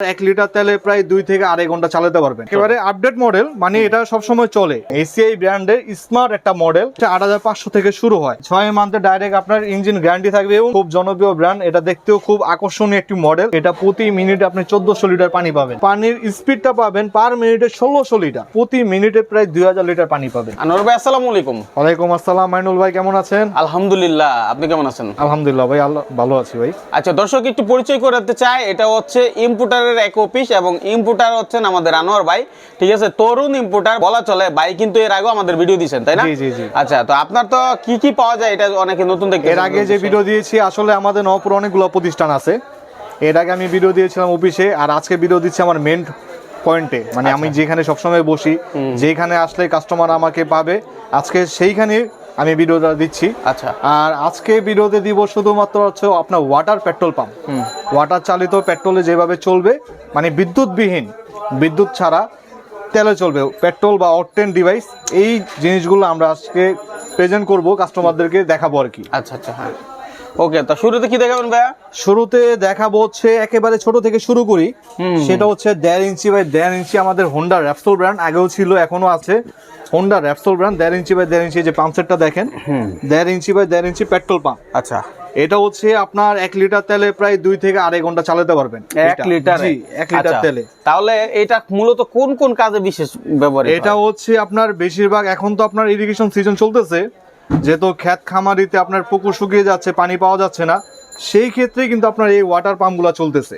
এক লিটার তেলে প্রায় দুই থেকে আড়াই ঘণ্টা চালাতে পারবেন। একেবারে আপডেট মডেল মানে এটা সবসময় চলে। এসিআই ব্র্যান্ডের স্মার্ট একটা মডেল আট হাজার পাঁচশো থেকে শুরু হয়। ছয় মান্থে ডাইরেক্ট আপনার ইঞ্জিন গ্যারান্টি থাকবে এবং খুব জনপ্রিয় ব্র্যান্ড এটা দেখতেও খুব আকর্ষণীয় একটি মডেল এটা প্রতি মিনিটে আপনি চোদ্দশো লিটার পানি পাবেন। পানির স্পিডটা পাবেন পার মিনিটে ষোলোশো লিটার। প্রতি মিনিটে প্রায় দুই হাজার লিটার পানি পাবেন। আনোয়ার ভাই আসসালামু আলাইকুম। ওয়ালাইকুম আসসালাম। মাইনুল ভাই কেমন আছেন? আলহামদুলিল্লাহ আপনি কেমন আছেন? আলহামদুলিল্লাহ ভাই আল্লাহ ভালো আছি ভাই। আচ্ছা দর্শক একটু পরিচয় করাতে চাই এটা হচ্ছে ইম্পুটারের এক অফিস এবং ইম্পুটার হচ্ছেন আমাদের আনোয়ার ভাই। ঠিক আছে? তরুণ ইম্পুটার বলা চলে। ভাই কিন্তু এর আগেও আমাদের ভিডিও দিয়েছেন তাই না। আচ্ছা তো আপনার তো কি কি পাওয়া যায়? এটা অনেকে নতুন দেখতে এর আগে যে ভিডিও দিয়েছি আসলে আমাদের নবপুর অনেকগুলো প্রতিষ্ঠান আছে। এর আগে আমি ভিডিও দিয়েছিলাম অফিসে আর আজকে ভিডিও দিচ্ছি আমার মেন পয়েন্টে মানে আমি যেখানে সবসময় বসি যেখানে আসলে কাস্টমার আমাকে পাবে আজকে সেইখানে আমি ভিডিওটা দিচ্ছি। আচ্ছা। আর আজকে ভিডিওতে দিব শুধুমাত্র হচ্ছে আপনার ওয়াটার পেট্রোল পাম্প ওয়াটার চালিত পেট্রোলে যেভাবে চলবে মানে বিদ্যুৎবিহীন বিদ্যুৎ ছাড়া তেলে চলবে পেট্রোল বা অকটেন ডিভাইস এই জিনিসগুলো আমরা আজকে প্রেজেন্ট করব কাস্টমারদেরকে দেখাবো আর কি। আচ্ছা আচ্ছা হ্যাঁ। ওকে তো শুরুতে কি দেখাবেন ভাইয়া? শুরুতে দেখাবো হচ্ছে একেবারে ছোট থেকে শুরু করি। সেটা হচ্ছে দেড় ইঞ্চি বাই দেড় ইঞ্চি আমাদের হোন্ডা র্যাপসোল ব্র্যান্ড আগেও ছিল এখনও আছে। হোন্ডা র্যাপসোল ব্র্যান্ড দেড় ইঞ্চি বাই দেড় ইঞ্চি যে পাম্প সেটটা দেখেন। দেড় ইঞ্চি বাই দেড় ইঞ্চি পেট্রোল পাম্প আচ্ছা। এটা হচ্ছে আপনার এক লিটার তেলে প্রায় দুই থেকে আড়াই ঘণ্টা চালাতে পারবেন এক লিটার? এক লিটার তেলে। তাহলে এটা মূলত কোন কোন কাজে বিশেষ ব্যবহার এটা হচ্ছে আপনার বেশিরভাগ এখন তো আপনার ইরিগেশন সিজন চলতেছে। যেহেতু ক্ষেত খামারিতে আপনার পুকুর শুকিয়ে যাচ্ছে পানি পাওয়া যাচ্ছে না সেই ক্ষেত্রে কিন্তু আপনার এই ওয়াটার পাম্প পাম্পগুলো চলতেছে।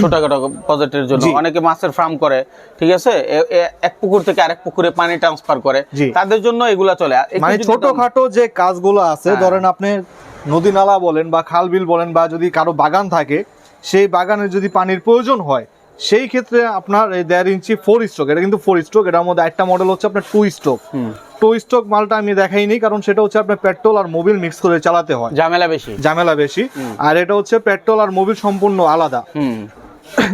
ছোটখাটো প্রজেক্টের জন্য। অনেকে মাছের ফার্ম করে ঠিক আছে? এক পুকুর থেকে আরেক পুকুরে পানি ট্রান্সফার করে। তাদের জন্য এগুলা চলে। মানে ছোটখাটো যে কাজগুলো আছে হ্যাঁ। ধরেন আপনি নদী নালা বলেন বা খাল বিল বলেন বা যদি কারও বাগান থাকে সেই বাগানে যদি পানির প্রয়োজন হয় সেই ক্ষেত্রে আপনার এই দেড় ইঞ্চি ফোর স্ট্রোক এটা কিন্তু ফোর স্ট্রোক এটার মধ্যে একটা মডেল হচ্ছে আপনার টু স্ট্রোক হুম, টু স্ট্রোক মালটা আমি দেখাইনি কারণ সেটা হচ্ছে আপনার পেট্রোল আর মোবিল মিক্স করে চালাতে হয়। ঝামেলা বেশি। ঝামেলা বেশি। আর এটা হচ্ছে পেট্রোল আর মোবিল সম্পূর্ণ আলাদা।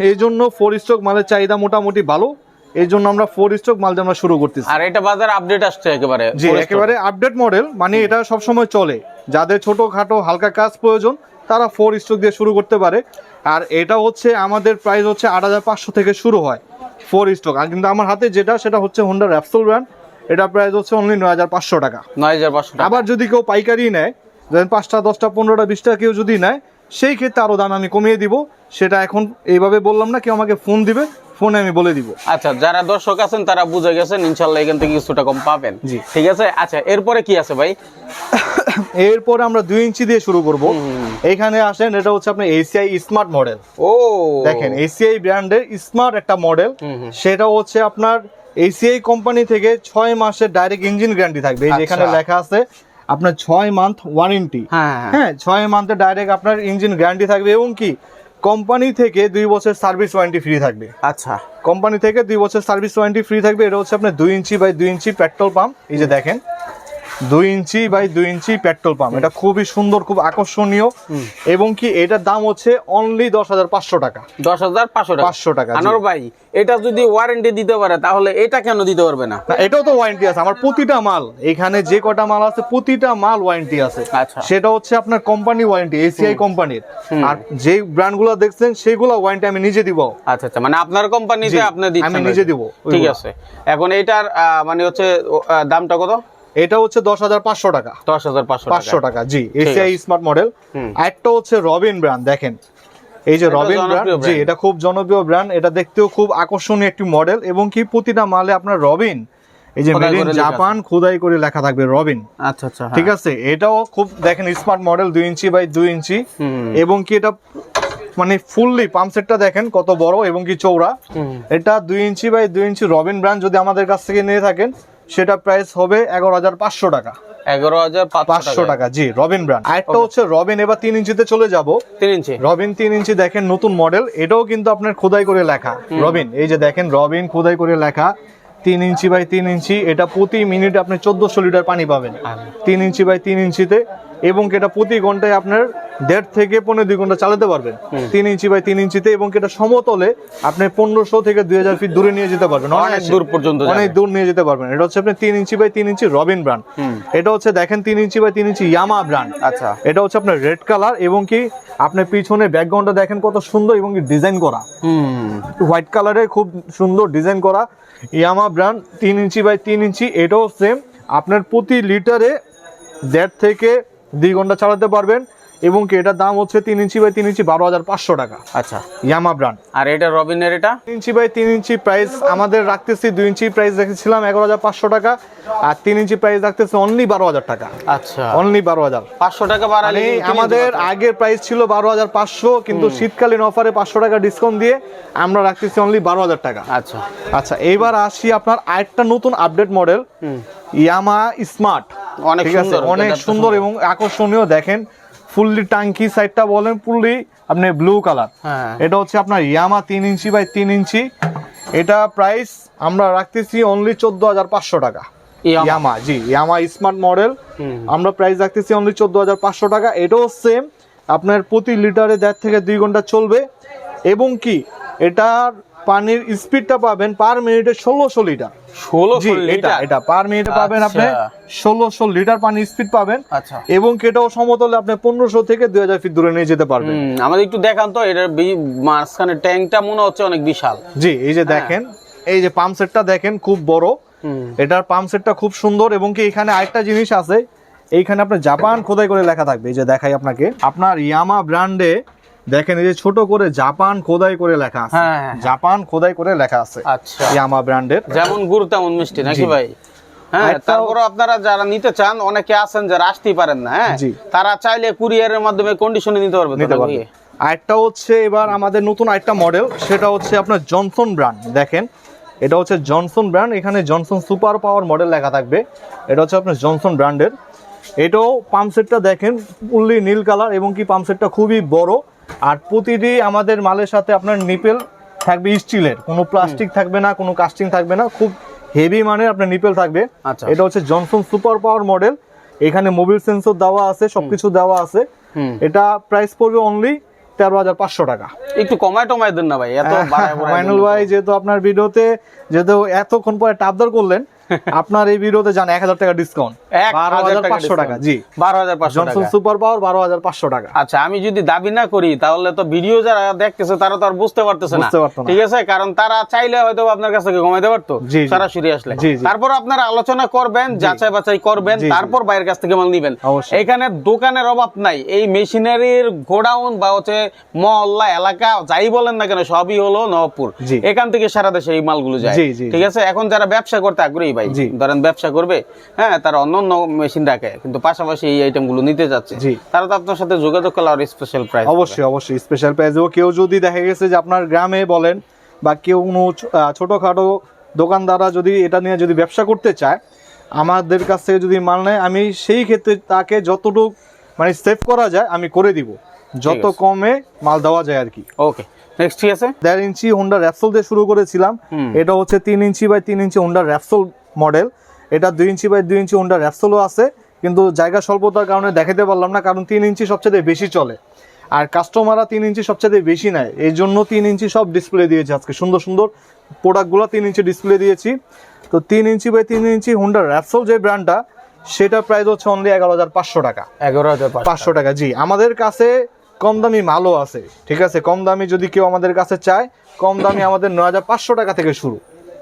এই জন্য ফোর স্ট্রোক মালের চাহিদা মোটামুটি ভালো। এই জন্য আমরা ফোর স্ট্রোক মাল আমরা শুরু করতেছি। আর এটা বাজার আপডেট আসছে একেবারে জি একেবারে আপডেট মডেল মানে এটা সবসময় চলে। যাদের ছোটখাটো হালকা কাজ প্রয়োজন তারা ফোর স্ট্রোক দিয়ে শুরু করতে পারে। আর এটা হচ্ছে আমাদের প্রাইস হচ্ছে আট হাজার পাঁচশো থেকে শুরু হয় ফোর স্ট্রোক আর কিন্তু আমার হাতে যেটা সেটা হচ্ছে হোন্ডা র্যাপসোল ব্র্যান্ড এটা প্রাইস হচ্ছে অনলি নয় হাজার পাঁচশো টাকা। নয় হাজার পাঁচশো টাকা। আবার যদি কেউ পাইকারি নেয় ধরেন পাঁচটা দশটা পনেরোটা বিশটা কেউ যদি নেয় সেই ক্ষেত্রে আরও দাম আমি কমিয়ে দিব। সেটা এখন এইভাবে বললাম না কেউ আমাকে ফোন দিবে ফোনে আমি বলে দিব। আচ্ছা যারা দর্শক আছেন তারা বুঝে গেছেন ইনশাল্লাহ এখান থেকে কিছুটা কম পাবেন। জি। ঠিক আছে? আচ্ছা এরপরে কি আছে ভাই? এরপরে আমরা দুই ইঞ্চি দিয়ে শুরু করব। এখানে আসেন এটা হচ্ছে আপনার এসিআই স্মার্ট মডেল ও। দেখেন এসিআই ব্র্যান্ডের স্মার্ট একটা মডেল। সেটা হচ্ছে আপনার এসিআই কোম্পানি থেকে ছয় মাসের ডাইরেক্ট ইঞ্জিন গ্যারান্টি থাকবে। এই যে এখানে আচ্ছা। লেখা আছে আপনার ছয় মান্থ ওয়ারেন্টি হ্যাঁ হ্যাঁ হ্যাঁ। ছয় মান্থে ডাইরেক্ট আপনার ইঞ্জিন গ্যারান্টি থাকবে এবং কি কোম্পানি থেকে দুই বছর সার্ভিস ওয়ারেন্টি ফ্রি থাকবে। আচ্ছা। কোম্পানি থেকে দুই বছর সার্ভিস ওয়ারেন্টি ফ্রি থাকবে এটা হচ্ছে আপনার দুই ইঞ্চি বাই দুই ইঞ্চি পেট্রোল পাম্প এই যে দেখেন দুই ইঞ্চি বাই দুই ইঞ্চি পেট্রোল পাম্প। এটা খুবই সুন্দর খুব আকর্ষণীয়। এবং কি এটার দাম হচ্ছে অনলি দশ হাজার পাঁচশো টাকা। দশ হাজার পাঁচশো টাকা। পাঁচশো টাকা জি। আনোয়ার ভাই এটা যদি ওয়ারেন্টি দিতে পারে তাহলে এটা কেন দিতে পারবে না? এটাও তো ওয়ারেন্টি আছে। আমার প্রতিটা মাল এখানে যে কটা মাল আছে প্রতিটা মাল ওয়ারেন্টি আছে। আচ্ছা। সেটা হচ্ছে আপনার কোম্পানি ওয়ারেন্টি এসিআই কোম্পানির আর যে ব্র্যান্ড ব্র্যান্ডগুলো দেখছেন সেগুলো ওয়ারেন্টি আমি নিজে দিব। আচ্ছা আচ্ছা। মানে আপনার কোম্পানিতে আপনি দিচ্ছেন আমি নিজে দিব, ঠিক আছে। এখন এটার মানে হচ্ছে দামটা কত? এটা হচ্ছে দশ হাজার পাঁচশো টাকা। দশ হাজার পাঁচশো টাকা। জি এসিআই স্মার্ট মডেল। একটা হচ্ছে রবিন ব্র্যান্ড দেখেন। এই যে রবিন ব্র্যান্ড জি এটা খুব জনপ্রিয় ব্র্যান্ড এটা দেখতেও খুব আকর্ষণীয় একটি মডেল এবং কি প্রতিটা মালে আপনার রবিন এই যে মেড ইন জাপান খোদাই করে লেখা থাকবে রবিন আচ্ছা আচ্ছা ঠিক আছে? এটাও খুব দেখেন স্মার্ট মডেল দুই ইঞ্চি বাই দুই ইঞ্চি। এবং কি এটা মানে ফুললি পাম্প সেটটা দেখেন কত বড় এবং কি চৌড়া। এটা দুই ইঞ্চি বাই দুই ইঞ্চি রবিন ব্র্যান্ড যদি আমাদের কাছ থেকে নিয়ে থাকেন সেটা প্রাইস হবে এগারো হাজার পাঁচশো টাকা। এগারো হাজার পাঁচশো টাকা টাকা জি রবিন ব্র্যান্ড আরেকটা হচ্ছে রবিন এবার তিন ইঞ্চিতে চলে যাব। তিন ইঞ্চি। রবিন তিন ইঞ্চি দেখেন নতুন মডেল এটাও কিন্তু আপনার খোদাই করে লেখা। রবিন এই যে দেখেন রবিন খোদাই করে লেখা। তিন ইঞ্চি বাই তিন ইঞ্চি এটা প্রতি মিনিটে আপনি চোদ্দশো লিটার পানি পাবেন। তিন ইঞ্চি বাই তিন ইঞ্চিতে এবং এটা প্রতি ঘন্টায় আপনার দেড় থেকে পনেরো দুই ঘণ্টা চালাতে পারবেন। তিন ইঞ্চি বাই তিন ইঞ্চিতে এবং এটা সমতলে আপনি পনেরোশো থেকে দুই হাজার ফিট দূরে নিয়ে যেতে পারবেন। অনেক। দূর পর্যন্ত। অনেক দূর নিয়ে যেতে পারবেন। এটা হচ্ছে আপনি তিন ইঞ্চি বাই তিন ইঞ্চি রবিন ব্র্যান্ড। এটা হচ্ছে দেখেন তিন ইঞ্চি বাই তিন ইঞ্চি ইয়ামা ব্র্যান্ড। আচ্ছা। এটা হচ্ছে আপনার রেড কালার এবং কি আপনার পিছনে ব্যাকগ্রাউন্ডটা দেখেন কত সুন্দর এবং কি ডিজাইন করা। হুম। হোয়াইট কালারে খুব সুন্দর ডিজাইন করা ইয়ামা ব্র্যান্ড তিন ইঞ্চি বাই তিন ইঞ্চি এটাও সেম আপনার প্রতি লিটারে দেড় থেকে দুই ঘণ্টা চালাতে পারবেন এবং কি এটার দাম হচ্ছে তিন ইঞ্চি বাই তিন ইঞ্চি বারো হাজার পাঁচশো টাকা। আচ্ছা। ইয়ামা ব্র্যান্ড আর এটা রবিনের এটা? তিন ইঞ্চি বাই তিন ইঞ্চি প্রাইস আমাদের রাখতেছি দুই ইঞ্চি প্রাইস রেখেছিলাম এগারো হাজার পাঁচশো টাকা আর তিন ইঞ্চি প্রাইস রাখতেছি অনলি বারো হাজার টাকা। আচ্ছা। অনলি বারো হাজার। পাঁচশো টাকা বাড়ালে মানে আমাদের আগের প্রাইস ছিল বারো হাজার পাঁচশো কিন্তু শীতকালীন অফারে পাঁচশো টাকা ডিসকাউন্ট দিয়ে আমরা রাখতেছি অনলি বারো হাজার টাকা। আচ্ছা। আচ্ছা এইবার আসি আপনার আরেকটা নতুন আপডেট মডেল ইয়ামা স্মার্ট অনেক সুন্দর, অনেক সুন্দর এবং আকর্ষণীয় দেখেন ফুললি টাঙ্কি সাইডটা বলেন ফুললি আপনি ব্লু কালার হ্যাঁ। এটা হচ্ছে আপনার ইয়ামা তিন ইঞ্চি বাই তিন ইঞ্চি। এটা প্রাইস আমরা রাখতেছি অনলি চোদ্দ হাজার পাঁচশো টাকা। ইয়ামা। ইয়ামা জি ইয়ামা স্মার্ট মডেল আমরা প্রাইস রাখতেছি অনলি চোদ্দ হাজার পাঁচশো টাকা। এটাও সেম আপনার প্রতি লিটারে দেড় থেকে দুই ঘণ্টা চলবে। এবং কি এটার পানির স্পিডটা পাবেন পার মিনিটে ষোলোশো লিটার ষোলোশো এটা এটা পার মিনিটে পাবেন আপনি আচ্ছা। ষোলোশো লিটার পানি স্পিড পাবেন। আচ্ছা। এবং কি এটাও সমতলে আপনি পনেরোশো থেকে দুই হাজার ফিট দূরে নিয়ে যেতে পারবেন। আমাদের একটু দেখান তো এটার মাঝখানে ট্যাঙ্কটা মনে হচ্ছে অনেক বিশাল। জি এই যে দেখেন এই যে পাম্প সেটটা দেখেন খুব বড়। এটার পাম্প সেটটা খুব সুন্দর এবং কি এখানে আরেকটা জিনিস আছে এইখানে আপনার জাপান খোদাই করে লেখা থাকবে এই যে দেখাই আপনাকে। আপনার ইয়ামা ব্র্যান্ডে দেখেন এই যে ছোট করে জাপান খোদাই করে লেখা আছে। হ্যাঁ, হ্যাঁ। জাপান খোদাই করে লেখা আছে আচ্ছা। ইয়ামা ব্র্যান্ডের। যেমন গুড় তেমন মিষ্টি নাকি। ভাই? হ্যাঁ তারপরে আপনারা যারা নিতে চান অনেকে আছেন যারা আসতেই পারেন না হ্যাঁ? তারা চাইলে কুরিয়ারের মাধ্যমে কন্ডিশনে নিতে পারবে নিতে পারবে। আরেকটা হচ্ছে এবার আমাদের নতুন আরেকটা মডেল সেটা হচ্ছে আপনার জনসন ব্র্যান্ড দেখেন এটা হচ্ছে জনসন ব্র্যান্ড এখানে জনসন সুপার পাওয়ার মডেল লেখা থাকবে। এটা হচ্ছে আপনার জনসন ব্র্যান্ডের এটাও পাম্প সেটটা দেখেন ফুললি নীল কালার এবং কি পাম্প সেটটা খুবই বড়। আর প্রতিটি আমাদের মালের সাথে আপনার নিপেল থাকবে স্টিলের। কোনো প্লাস্টিক থাকবে না কোনো কাস্টিং থাকবে না খুব হেভি মানের আপনার নিপেল থাকবে। আচ্ছা। এটা হচ্ছে জনসন সুপার পাওয়ার মডেল এখানে মোবিল সেন্সর দেওয়া আছে সবকিছু দেওয়া আছে। এটা প্রাইস পড়বে অনলি তেরো হাজার পাঁচশো টাকা। একটু কমায় টমায় দেন না ভাই এত মাইনুল ভাই যেহেতু আপনার ভিডিওতে যেহেতু এতক্ষণ পরে টাবদার করলেন আপনার এই ভিডিওতে যান এক হাজার টাকা ডিসকাউন্ট বারো হাজার পাঁচশো টাকা জি। বারো হাজার পাঁচশো জনসন টাকা। সুপার পাওয়ার বারো হাজার পাঁচশো টাকা। আচ্ছা আমি যদি দাবি না করি তাহলে তো ভিডিও যারা দেখতেছে তারা তো আর বুঝতে পারতেছে না। ঠিক আছে? কারণ তারা চাইলে হয়তো আপনার কাছ থেকে কমাইতে পারতো। সরাসরি আসলে। তারপর আপনারা আলোচনা করবেন যাচাই বাছাই করবেন। তারপর বাইরের কাছ থেকে মাল নিবেন। এখানে দোকানের অভাব নাই। এই মেশিনারির গোডাউন বা হচ্ছে মহল্লা এলাকা যাই বলেন না কেন সবই হলো নবপুর। এখান থেকে সারা দেশে এই মালগুলো যায়। ঠিক আছে? এখন যারা ব্যবসা করতে আগ্রহী ভাই জি। ধরেন ব্যবসা করবে হ্যাঁ তারা অন্য অন্য মেশিন রাখে কিন্তু পাশাপাশি এই আইটেমগুলো নিতে যাচ্ছে। তারা তো আপনার সাথে যোগাযোগ করলে আর স্পেশাল প্রাইস অবশ্যই অবশ্যই স্পেশাল প্রাইজেও কেউ যদি দেখা গেছে যে আপনার গ্রামে বলেন বা কেউ কোনো ছোটখাটো দোকানদাররা যদি এটা নিয়ে যদি ব্যবসা করতে চায় আমাদের কাছ থেকে যদি মাল নেয় আমি সেই ক্ষেত্রে তাকে যতটুকু মানে সেভ করা যায় আমি করে দিব যত কমে মাল দেওয়া যায় আর কি। ওকে নেক্সট ঠিক আছে? দেড় ইঞ্চি হোন্ডা র্যাপসোল দিয়ে শুরু করেছিলাম। এটা হচ্ছে তিন ইঞ্চি বাই তিন ইঞ্চি হোন্ডা র্যাপসোল মডেল এটা দুই ইঞ্চি বাই দুই ইঞ্চি হোন্ডা র্যাপসোলও আছে কিন্তু জায়গা স্বল্পতার কারণে দেখাতে পারলাম না কারণ তিন ইঞ্চি সবচেয়ে বেশি চলে। আর কাস্টমাররা তিন ইঞ্চি সবচেয়ে বেশি নেয়। এই জন্য তিন ইঞ্চি সব ডিসপ্লে দিয়েছে আজকে। সুন্দর সুন্দর প্রোডাক্টগুলো তিন ইঞ্চি ডিসপ্লে দিয়েছি। তো তিন ইঞ্চি বাই তিন ইঞ্চি হোন্ডা র্যাপসোল যে ব্র্যান্ডটা সেটা প্রাইস হচ্ছে অনলি এগারো হাজার পাঁচশো টাকা। এগারো হাজার পাঁচশো। টাকা জি। আমাদের কাছে কম দামি মালও আছে ঠিক আছে? কম দামি যদি কেউ আমাদের কাছে চায় কম দামি আমাদের নয় হাজার পাঁচশো টাকা থেকে শুরু।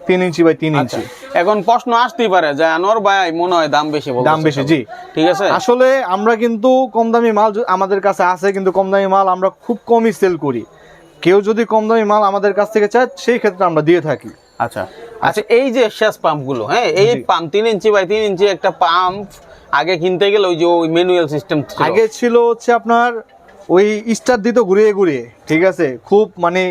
তিন ইঞ্চি বাই তিন ইঞ্চি। এখন প্রশ্ন আসতেই পারে যে আনোয়ার ভাই মনে হয় দাম বেশি দাম বেশি, জি। ঠিক আছে? আসলে আমরা কিন্তু কম দামি মাল আমাদের কাছে আছে কিন্তু কম দামি মাল আমরা খুব কমই সেল করি। কেউ যদি কম দামি মাল আমাদের কাছ থেকে চায় সেই ক্ষেত্রে আমরা দিয়ে থাকি। আচ্ছা। আচ্ছা এই যে শেষ পাম্পগুলো হ্যাঁ এই পাম্প তিন ইঞ্চি বাই তিন ইঞ্চি একটা পাম্প আগে কিনতে গেলে ওই যে ওই ম্যানুয়াল সিস্টেম আগে ছিল হচ্ছে আপনার ওই স্টার দিত ঘুরিয়ে ঘুরিয়ে ঠিক আছে? খুব মানে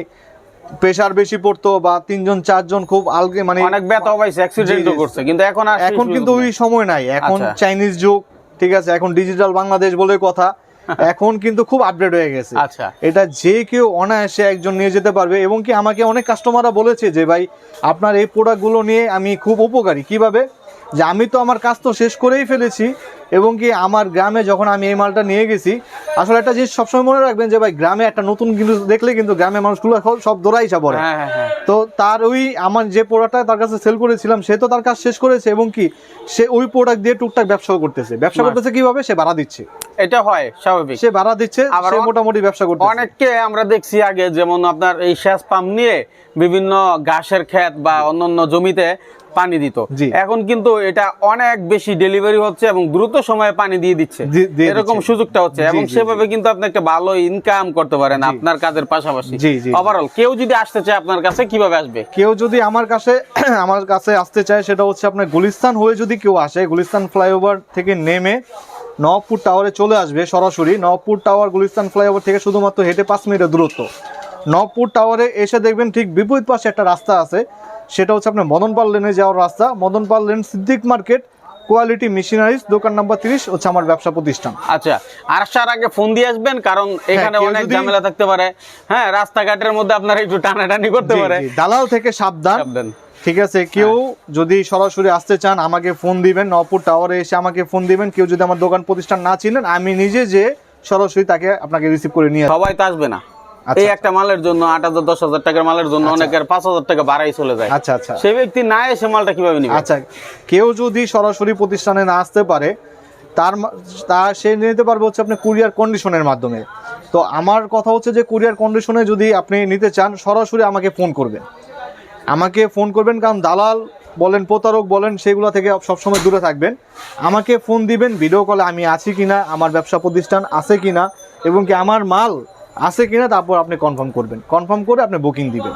প্রেশার বেশি পড়তো বা তিনজন চারজন খুব আলগে মানে অনেক ব্যথা পাইছে জি। করছে কিন্তু এখন এখন কিন্তু ওই সময় নাই। এখন আচ্ছা। চাইনিজ যুগ ঠিক আছে? এখন ডিজিটাল বাংলাদেশ বলে কথা। এখন কিন্তু খুব আপডেট হয়ে গেছে। আচ্ছা। এটা যে কেউ অনায়াসে একজন নিয়ে যেতে পারবে এবং কি আমাকে অনেক কাস্টমাররা বলেছে যে ভাই আপনার এই প্রোডাক্টগুলো নিয়ে আমি খুব উপকারী। কীভাবে? যে আমি তো আমার কাজ তো শেষ করেই ফেলেছি এবং কি আমার গ্রামে যখন আমি এই মালটা নিয়ে গেছি আসলে একটা জিনিস সবসময় মনে রাখবেন যে ভাই গ্রামে একটা নতুন কিন্তু দেখলে কিন্তু গ্রামের মানুষগুলো এখন সব দৌড়াইছা পড়ে। হ্যাঁ হ্যাঁ হ্যাঁ। তো তার ওই আমার যে প্রোডাক্টটা তার কাছে সেল করেছিলাম সে তো তার কাজ শেষ করেছে এবং কি সে ওই প্রোডাক্ট দিয়ে টুকটাক ব্যবসাও করতেছে। ব্যবসা করতেছে কীভাবে? সে ভাড়া দিচ্ছে। এটা হয় স্বাভাবিক। সে ভাড়া দিচ্ছে আবার সে মোটামুটি ব্যবসা করতেছে। অনেককে আমরা দেখছি আগে যেমন আপনার এই সেচ পাম্প নিয়ে বিভিন্ন ঘাসের ক্ষেত বা অন্যান্য জমিতে পানি দিত। এখন কিন্তু এটা অনেক বেশি ডেলিভারি হচ্ছে এবং দ্রুত সময়ে পানি দিয়ে দিচ্ছে। এরকম সুযোগটা হচ্ছে এবং সেভাবে কিন্তু আপনি একটা ভালো ইনকাম করতে পারেন আপনার কাজের পাশাপাশি। ওভারঅল কেউ যদি আসতে চায় আপনার কাছে কীভাবে আসবে? কেউ যদি আমার কাছে আমার কাছে আসতে চায় সেটা হচ্ছে আপনার গুলিস্তান হয়ে যদি কেউ আসে গুলিস্তান ফ্লাইওভার থেকে নেমে নবপুর টাওয়ারে চলে আসবে সরাসরি। নবপুর টাওয়ার গুলিস্তান ফ্লাইওভার থেকে শুধুমাত্র হেঁটে পাঁচ মিনিটের দূরত্ব। নবপুর টাওয়ারে এসে দেখবেন ঠিক বিপরীত পাশে একটা রাস্তা আছে। সেটা হচ্ছে আপনার মদনপাল লেনে যাওয়ার রাস্তা। Madanpal lane Siddique market quality machineries দোকান নাম্বার তিরিশ হচ্ছে আমার ব্যবসা প্রতিষ্ঠান। আচ্ছা আর আসার আগে ফোন দিয়ে আসবেন কারণ এখানে অনেক ঝামেলা থাকতে পারে। হ্যাঁ রাস্তাঘাটের মধ্যে আপনার একটু টানাটানি করতে পারে। দালাল থেকে সাবধান। সাবধান। ঠিক আছে কেউ যদি সরাসরি আসতে চান আমাকে ফোন দিবেন নপুর টাওয়ারে এসে আমাকে ফোন দিবেন। কেউ যদি আমার দোকান প্রতিষ্ঠান না চিনেন আমি নিজে যে সরাসরি তাকে আপনাকে রিসিভ করে নিয়ে সবাই তো আসবে না। আচ্ছা, এই একটা মালের জন্য আট হাজার দশ হাজার টাকার মালের জন্য অনেকের পাঁচ হাজার টাকা বাড়াই চলে যায়। আচ্ছা আচ্ছা। সেই ব্যক্তি না এসে মালটা কীভাবে নিবে? আচ্ছা কেউ যদি সরাসরি প্রতিষ্ঠানে না আসতে পারে তার তা সে নিতে পারবে হচ্ছে আপনি কুরিয়ার কন্ডিশনের মাধ্যমে। তো আমার কথা হচ্ছে যে কুরিয়ার কন্ডিশনে যদি আপনি নিতে চান সরাসরি আমাকে ফোন করবেন। আমাকে ফোন করবেন কারণ দালাল বলেন প্রতারক বলেন সেগুলো থেকে সবসময় দূরে থাকবেন। আমাকে ফোন দিবেন ভিডিও কলে আমি আছি কিনা আমার ব্যবসা প্রতিষ্ঠান আছে কিনা এবং কি আমার মাল আছে কিনা তারপর আপনি কনফার্ম করবেন। কনফার্ম করে আপনি বুকিং দিবেন।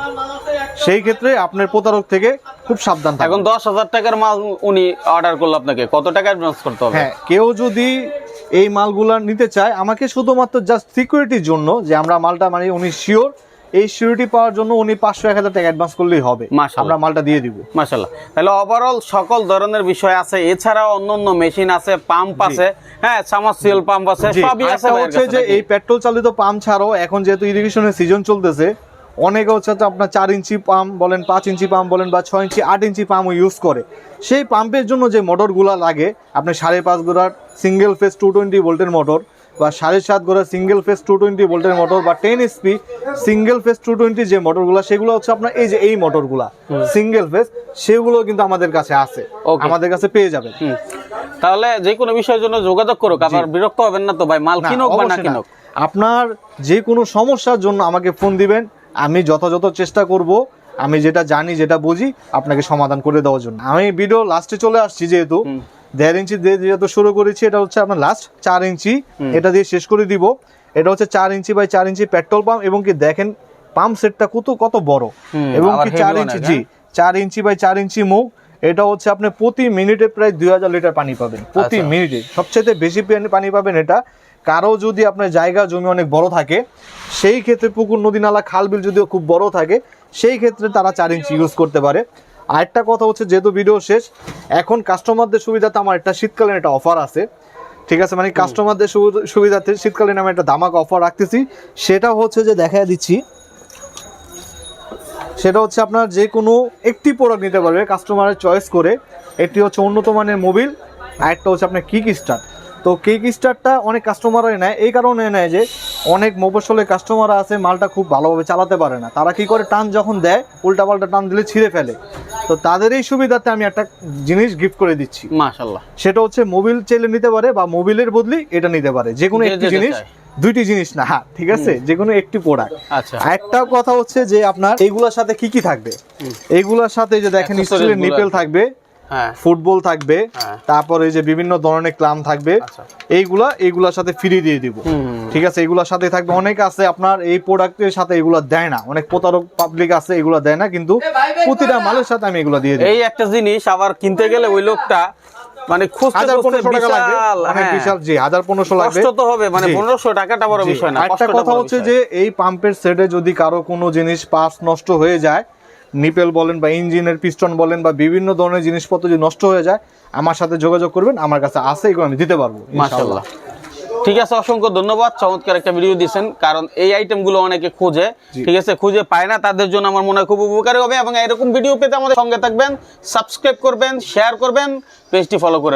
সেই ক্ষেত্রে আপনার প্রতারক থেকে খুব সাবধান থাকবেন। এখন দশ হাজার টাকার মাল উনি অর্ডার করল আপনাকে কত টাকা অ্যাডভান্স করতে হবে? হ্যাঁ কেউ যদি এই মালগুলা নিতে চায় আমাকে শুধুমাত্র জাস্ট সিকিউরিটির জন্য যে আমরা মালটা মানে উনি শিওর এই সিকিউরিটি পাওয়ার জন্য উনি পাঁচশো এক হাজার টাকা অ্যাডভান্স করলেই হবে। আমরা মালটা দিয়ে দিব। মাশাল্লাহ তাহলে ওভারঅল সকল ধরনের বিষয় আছে এছাড়াও অন্য অন্য মেশিন আছে পাম্প আছে হ্যাঁ সামারসিয়াল পাম্প আছে সবই আছে হচ্ছে যে এই পেট্রোল চালিত পাম্প ছাড়াও এখন যেহেতু ইরিগেশনের সিজন চলতেছে অনেকে হচ্ছে যে আপনার চার ইঞ্চি পাম্প বলেন পাঁচ ইঞ্চি পাম্প বলেন বা ছয় ইঞ্চি আট ইঞ্চি পাম্প ইউজ করে। সেই পাম্পের জন্য যে মোটরগুলো লাগে আপনার সাড়ে পাঁচ গোড়ার সিঙ্গেল ফেস টু টোয়েন্টি ভোল্টের মোটর বা সাড়ে সাত গোড়ার সিঙ্গেল ফেস টু টোয়েন্টি ভোল্টের মোটর বা ten SP single phase two twenty যে মোটরগুলো সেগুলো হচ্ছে আপনার এই যে এই মোটরগুলা সিঙ্গেল ফেস সেগুলো কিন্তু আমাদের কাছে আছে. আমাদের কাছে পেয়ে যাবেন। তাহলে যে কোনো বিষয়ের জন্য যোগাযোগ করুক আবার বিরক্ত হবেন না তো ভাই মাল কিনুক বা না না। কিনুক। আপনার যে কোনো সমস্যার জন্য আমাকে ফোন দিবেন আমি যথাযথ চেষ্টা করব আমি যেটা জানি যেটা বুঝি আপনাকে সমাধান করে দেওয়ার জন্য। আমি ভিডিও লাস্টে চলে আসছি যেহেতু। দেড় ইঞ্চি দিয়ে যেহেতু শুরু করেছি এটা হচ্ছে আপনার লাস্ট চার ইঞ্চি। এটা দিয়ে শেষ করে দিব। এটা হচ্ছে চার ইঞ্চি বাই চার ইঞ্চি পেট্রোল পাম্প এবং কি দেখেন পাম্প সেটটা কত কত বড়। এবং কি চার ইঞ্চি? জি চার ইঞ্চি বাই চার ইঞ্চি মুখ এটা হচ্ছে আপনি প্রতি মিনিটে প্রায় দুই হাজার লিটার পানি পাবেন প্রতি আচ্ছা। মিনিটে সবচেয়ে বেশি পানি পাবেন এটা। কারও যদি আপনার জায়গা জমি অনেক বড় থাকে সেই ক্ষেত্রে পুকুর নদী নালা খাল বিল যদিও খুব বড় থাকে সেই ক্ষেত্রে তারা চার ইঞ্চি ইউজ করতে পারে। আরেকটা কথা হচ্ছে যেহেতু ভিডিও শেষ এখন কাস্টমারদের সুবিধাতে আমার একটা শীতকালীন একটা অফার আছে। ঠিক আছে মানে কাস্টমারদের সুবিধাতে শীতকালীন আমি একটা দামাক অফার রাখতেছি। সেটা হচ্ছে যে দেখা দিচ্ছি সেটা হচ্ছে আপনার যে কোনো একটি প্রোডাক্ট নিতে পারবে কাস্টমারের চয়েস করে। একটি হচ্ছে উন্নত মানের মোবিল আর একটা হচ্ছে আপনার কিক স্টার্ট তো কিক স্টারটা অনেক কাস্টমারই নেয়। এই কারণে নেয় যে অনেক মফসলে কাস্টমার আছে মালটা খুব ভালোভাবে চালাতে পারে না। তারা কি করে? টান যখন দেয় উল্টাপাল্টা টান দিলে ছিঁড়ে ফেলে। তো তাদের এই সুবিধাতে আমি একটা জিনিস গিফট করে দিচ্ছি। মাশাল্লাহ সেটা হচ্ছে মোবিল চেলে নিতে পারে বা মোবিলের বদলি এটা নিতে পারে। যে কোনো একটি জিনিস দুইটি জিনিস না হ্যাঁ ঠিক আছে? যে কোনো একটি প্রোডাক্ট আচ্ছা। একটা কথা হচ্ছে যে আপনার এইগুলোর সাথে কি কি থাকবে? এইগুলোর সাথে যে দেখেন স্টিলের নিপেল থাকবে। ফুটবল থাকবে হ্যাঁ। তারপরে এই যে বিভিন্ন ধরনের ক্লাম থাকবে আচ্ছা। এইগুলা এইগুলার সাথে ফ্রি দিয়ে দিব। ঠিক আছে এইগুলার সাথে থাকবে। অনেক আছে আপনার এই প্রোডাক্টের সাথে এগুলো দেয় না। অনেক প্রতারক পাবলিক আছে এগুলো দেয় না কিন্তু প্রতিটা মালের সাথে আমি এগুলো দিয়ে দিই এই একটা জিনিস আবার কিনতে গেলে ওই লোকটা মানে খুঁজতে পনেরোশো টাকা বিশাল অনেক হ্যাঁ। বিশাল জি লাগবে। তো হবে মানে পনেরোশো টাকাটা বড় বিষয় না আরেকটা কথা হচ্ছে যে এই পাম্পের সেটে যদি কারও কোনো জিনিস পাস নষ্ট হয়ে যায় নিপেল বলেন বা ইঞ্জিনের পিস্টন বলেন বা বিভিন্ন ধরনের জিনিসপত্র যদি নষ্ট হয়ে যায় আমার সাথে যোগাযোগ করবেন আমার কাছে আছে এগুলো আমি দিতে পারব মাসাল্লাহ মাশাল্লাহ ঠিক আছে অসংখ্য ধন্যবাদ চমৎকার একটা ভিডিও দিয়েছেন। কারণ এই আইটেমগুলো অনেকে খুঁজে ঠিক আছে খুঁজে পায় না তাদের জন্য আমার মনে হয় খুব উপকারী হবে এবং এরকম ভিডিও পেতে আমাদের সঙ্গে থাকবেন সাবস্ক্রাইব করবেন শেয়ার করবেন পেজটি ফলো করে